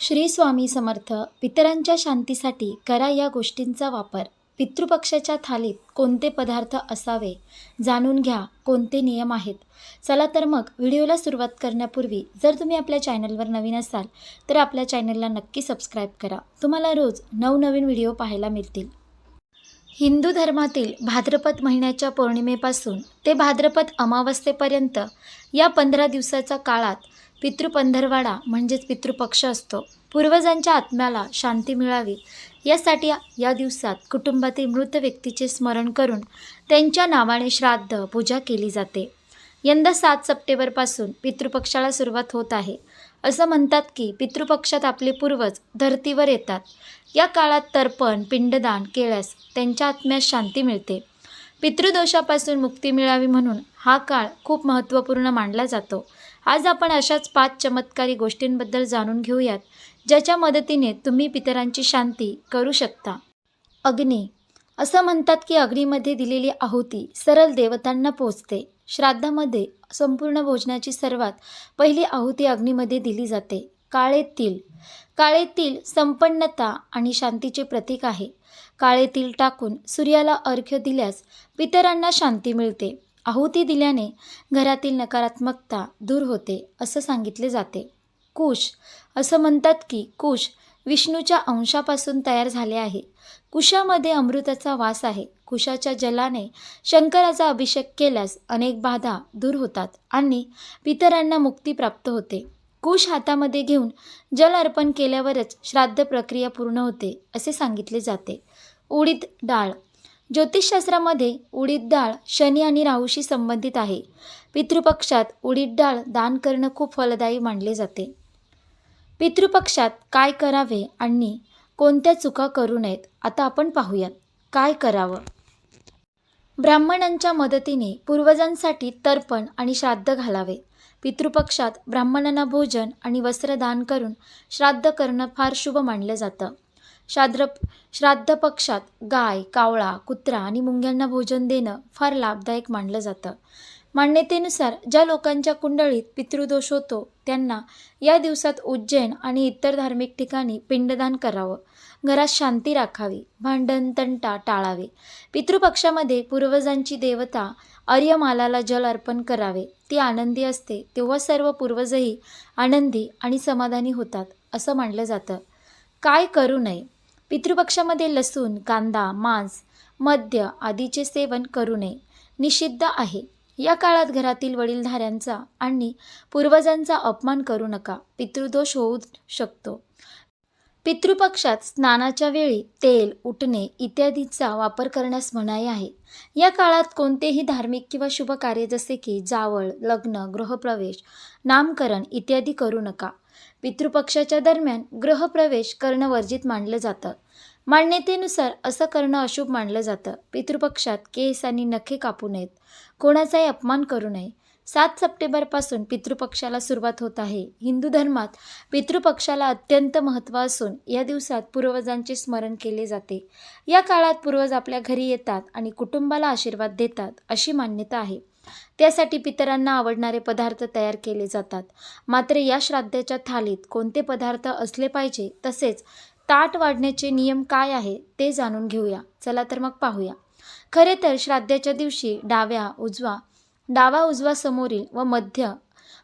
श्री स्वामी समर्थ पितरांच्या शांतीसाठी करा या गोष्टींचा वापर. पितृपक्षाच्या थालीत कोणते पदार्थ असावे जाणून घ्या कोणते नियम आहेत. चला तर मग व्हिडिओला सुरुवात करण्यापूर्वी जर तुम्ही आपल्या चॅनलवर नवीन असाल तर आपल्या चॅनलला नक्की सबस्क्राईब करा. तुम्हाला रोज नवनवीन व्हिडिओ पाहायला मिळतील. हिंदू धर्मातील भाद्रपद महिन्याच्या पौर्णिमेपासून ते भाद्रपद अमावस्थेपर्यंत या पंधरा दिवसाच्या काळात पितृपंधरवाडा म्हणजेच पितृपक्ष असतो. पूर्वजांच्या आत्म्याला शांती मिळावी यासाठी या दिवसात कुटुंबातील मृत व्यक्तीचे स्मरण करून त्यांच्या नावाने श्राद्ध पूजा केली जाते. यंदा सात सप्टेंबरपासून पितृपक्षाला सुरुवात होत आहे. असं म्हणतात की पितृपक्षात आपले पूर्वज धर्तीवर येतात. या काळात तर्पण पिंडदान केल्यास त्यांच्या आत्म्यास शांती मिळते. पितृदोषापासून मुक्ती मिळावी म्हणून हा काळ खूप महत्त्वपूर्ण मानला जातो. आज आपण अशाच पाच चमत्कारी गोष्टींबद्दल जाणून घेऊयात ज्याच्या मदतीने तुम्ही पितरांची शांती करू शकता. अग्नी. असं म्हणतात की अग्नीमध्ये दिलेली आहुती सरळ देवतांना पोचते. श्राद्धामध्ये संपूर्ण भोजनाची सर्वात पहिली आहुती अग्नीमध्ये दिली जाते काळे काळेतील काळे संपन्नता आणि शांतीचे प्रतीक आहे. काळेतील टाकून सूर्याला अर्घ्य दिल्यास पितरांना शांती मिळते. आहुती दिल्याने घरातील नकारात्मकता दूर होते असं सांगितले जाते. कुश असं म्हणतात की कुश विष्णूच्या अंशापासून तयार झाले आहे. कुशामध्ये अमृताचा वास आहे. कुशाच्या जलाने शंकराचा अभिषेक केल्यास अनेक बाधा दूर होतात आणि पितरांना मुक्ती प्राप्त होते. कुश हातामध्ये घेऊन जल अर्पण केल्यावरच श्राद्ध प्रक्रिया पूर्ण होते असे सांगितले जाते. उडीद डाळ ज्योतिषशास्त्रामध्ये उडीद डाळ शनी आणि राहूशी संबंधित आहे. पितृपक्षात उडीद डाळ दान करणं खूप फलदायी मानले जाते. पितृपक्षात काय करावे आणि कोणत्या चुका करू नयेत आता आपण पाहूयात. काय करावं? ब्राह्मणांच्या मदतीने पूर्वजांसाठी तर्पण आणि श्राद्ध घालावे. पितृपक्षात ब्राह्मणांना भोजन आणि वस्त्र दान करून श्राद्ध करणं फार शुभ मानलं जातं. श्राद्ध श्राद्ध पक्षात गाय कावळा कुत्रा आणि मुंग्यांना भोजन देणं फार लाभदायक मानलं जातं. मान्यतेनुसार ज्या लोकांच्या कुंडळीत पितृदोष होतो त्यांना या दिवसात उज्जैन आणि इतर धार्मिक ठिकाणी पिंडदान करावं. घरात शांती राखावी भांडण तंटा टाळावे. पितृपक्षामध्ये पूर्वजांची देवता आर्यमालाला जल अर्पण करावे. ती आनंदी असते तेव्हा सर्व पूर्वजही आनंदी आणि समाधानी होतात असं मानलं जातं. काय करू नये? पितृपक्षामध्ये लसूण कांदा मांस मद्य आदीचे सेवन करू नये. निषिद्ध आहे. या काळात घरातील वडीलधाऱ्यांचा आणि पूर्वजांचा अपमान करू नका. पितृदोष होऊ शकतो. पितृपक्षात स्नानाच्या वेळी तेल उठणे इत्यादीचा वापर करण्यास मनाई आहे. या काळात कोणतेही धार्मिक किंवा शुभ कार्य जसे की जावळ लग्न गृहप्रवेश नामकरण इत्यादी करू नका. पितृपक्षाच्या दरम्यान गृहप्रवेश करणं वर्जित मानलं जातं. मान्यतेनुसार असं करणं अशुभ मानलं जातं. पितृपक्षात केस आणि नखे कापू नयेत. कोणाचाही अपमान करू नये. सात सप्टेंबरपासून पितृपक्षाला सुरुवात होत आहे. हिंदू धर्मात पितृपक्षाला अत्यंत महत्त्व असून या दिवसात पूर्वजांचे स्मरण केले जाते. या काळात पूर्वज आपल्या घरी येतात आणि कुटुंबाला आशीर्वाद देतात अशी मान्यता आहे. त्यासाठी पितरांना आवडणारे पदार्थ तयार केले जातात. मात्र या श्राद्धाच्या थालीत कोणते पदार्थ असले पाहिजे तसेच ताट वाढण्याचे नियम काय आहे ते जाणून घेऊया. चला तर मग पाहूया. खरे तर श्राद्धाच्या दिवशी डाव्या उजवा डावा उजवा समोरील व मध्य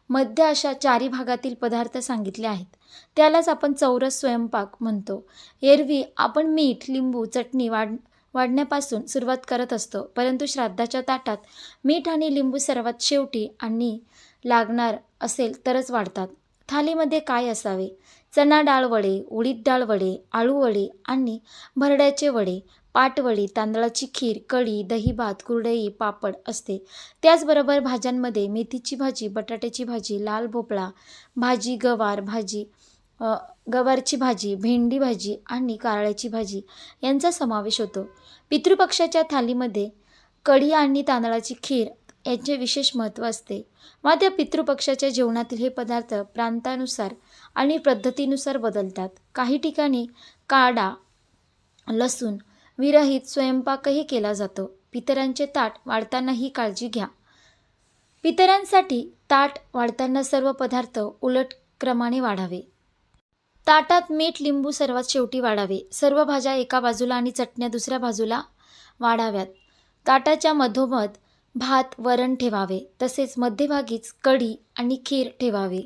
मध्य अशा चारी भागातील पदार्थ सांगितले आहेत. त्यालाच आपण चौरस स्वयंपाक म्हणतो. एरवी आपण मीठ लिंबू चटणी वाढ वाढण्यापासून सुरुवात करत असतो. परंतु श्राद्धाच्या ताटात मीठ आणि लिंबू सर्वात शेवटी आणि लागणार असेल तरच वाढतात. थालीमध्ये काय असावे? चणा डाळ वडे उडीद डाळ वडे आळू वडे आणि भरड्याचे वडे पाटवडी तांदळाची खीर कढी दही भात कुरडई पापड असते. त्याचबरोबर भाज्यांमध्ये मेथीची भाजी बटाट्याची भाजी लाल भोपळा भाजी गवार भाजी गवारची भाजी भेंडी भाजी आणि कारळ्याची भाजी यांचा समावेश होतो. पितृपक्षाच्या थालीमध्ये कढी आणि तांदळाची खीर यांचे विशेष महत्त्व असते. मात्र पितृपक्षाच्या जेवणातील हे पदार्थ प्रांतानुसार आणि पद्धतीनुसार बदलतात. काही ठिकाणी काडा लसूण विरहित स्वयंपाकही केला जातो. पितरांचे ताट वाढताना ही काळजी घ्या. पितरांसाठी ताट वाढताना सर्व पदार्थ उलट क्रमाने वाढावे. ताटात मीठ लिंबू सर्वात शेवटी वाढावे. सर्व भाज्या एका बाजूला आणि चटण्या दुसऱ्या बाजूला वाढाव्यात. ताटाच्या मधोमध भात वरण ठेवावे. तसेच मध्यभागीच कढी आणि खीर ठेवावी.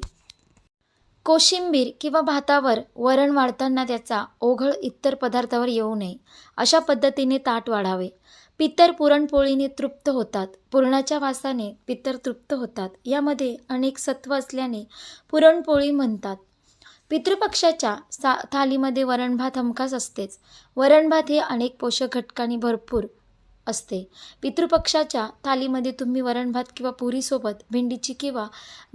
कोशिंबीर किंवा भातावर वरण वाढताना त्याचा ओघळ इतर पदार्थावर येऊ नये. अशा पद्धतीने ताट वाढावे. पितर पुरणपोळीने तृप्त होतात. पुरणाच्या वासाने पितर तृप्त होतात. यामध्ये अनेक सत्व असल्याने पुरणपोळी म्हणतात. पितृपक्षाच्या सा थालीमध्ये वरणभात हमखास असतेच. वरणभात हे अनेक पोषक घटकांनी भरपूर असते. पितृपक्षाच्या थालीमध्ये तुम्ही वरणभात किंवा पुरीसोबत भेंडीची किंवा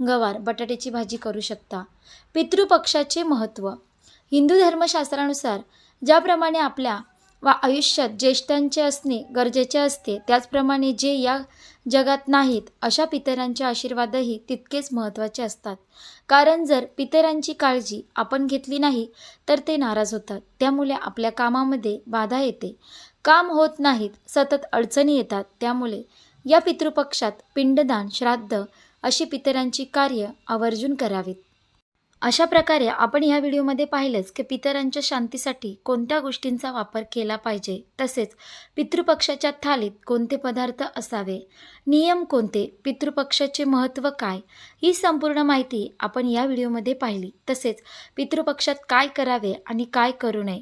गवार बटाट्याची भाजी करू शकता. पितृपक्षाचे महत्त्व हिंदू धर्मशास्त्रानुसार ज्याप्रमाणे आपल्या वा आयुष्यात ज्येष्ठांचे असणे गरजेचे असते. त्याचप्रमाणे जे या जगात नाहीत अशा पितरांचे आशीर्वादही तितकेच महत्त्वाचे असतात. कारण जर पितरांची काळजी आपण घेतली नाही तर ते नाराज होतात. त्यामुळे आपल्या कामामध्ये बाधा येते. काम होत नाहीत सतत अडचणी येतात. त्यामुळे या पितृपक्षात पिंडदान श्राद्ध अशी पितरांची कार्य आवर्जून करावीत. अशा प्रकारे आपण ह्या व्हिडिओमध्ये पाहिलंच की पितरांच्या शांतीसाठी कोणत्या गोष्टींचा वापर केला पाहिजे. तसेच पितृपक्षाच्या थालीत कोणते पदार्थ असावे. नियम कोणते पितृपक्षाचे महत्त्व काय ही संपूर्ण माहिती आपण या व्हिडिओमध्ये पाहिली. तसेच पितृपक्षात काय करावे आणि काय करू नये.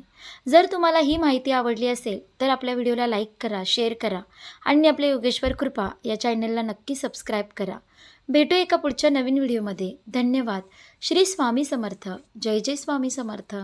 जर तुम्हाला ही माहिती आवडली असेल तर आपल्या व्हिडिओला लाईक करा शेअर करा आणि आपल्या योगेश्वर कृपा या चॅनलला नक्की सबस्क्राईब करा. भेटू एका पुढच्या नवीन व्हिडिओमध्ये. धन्यवाद. श्री स्वामी समर्थ. जय जय स्वामी समर्थ.